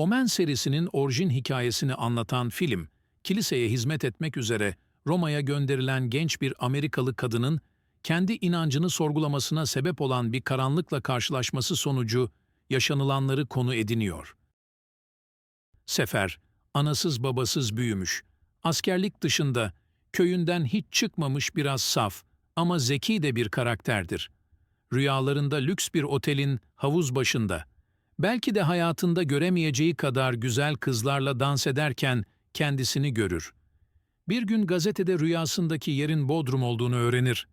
Omen serisinin orijin hikayesini anlatan film, kiliseye hizmet etmek üzere Roma'ya gönderilen genç bir Amerikalı kadının kendi inancını sorgulamasına sebep olan bir karanlıkla karşılaşması sonucu yaşanılanları konu ediniyor. Sefer, anasız babasız büyümüş, askerlik dışında köyünden hiç çıkmamış biraz saf ama zeki de bir karakterdir. Rüyalarında lüks bir otelin havuz başında, belki de hayatında göremeyeceği kadar güzel kızlarla dans ederken kendisini görür. Bir gün gazetede rüyasındaki yerin Bodrum olduğunu öğrenir.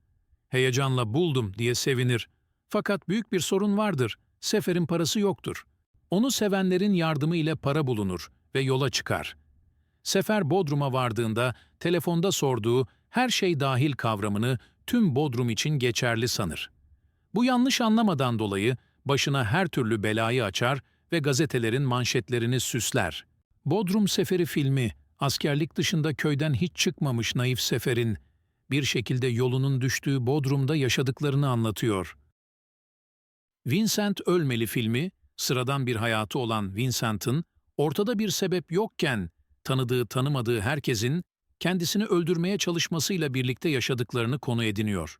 Heyecanla buldum diye sevinir. Fakat büyük bir sorun vardır. Seferin parası yoktur. Onu sevenlerin yardımı ile para bulunur ve yola çıkar. Sefer Bodrum'a vardığında telefonda sorduğu her şey dahil kavramını tüm Bodrum için geçerli sanır. Bu yanlış anlamadan dolayı başına her türlü belayı açar ve gazetelerin manşetlerini süsler. Bodrum Seferi filmi, askerlik dışında köyden hiç çıkmamış naif Sefer'in bir şekilde yolunun düştüğü Bodrum'da yaşadıklarını anlatıyor. Vincent Ölmeli filmi, sıradan bir hayatı olan Vincent'ın, ortada bir sebep yokken tanıdığı tanımadığı herkesin kendisini öldürmeye çalışmasıyla birlikte yaşadıklarını konu ediniyor.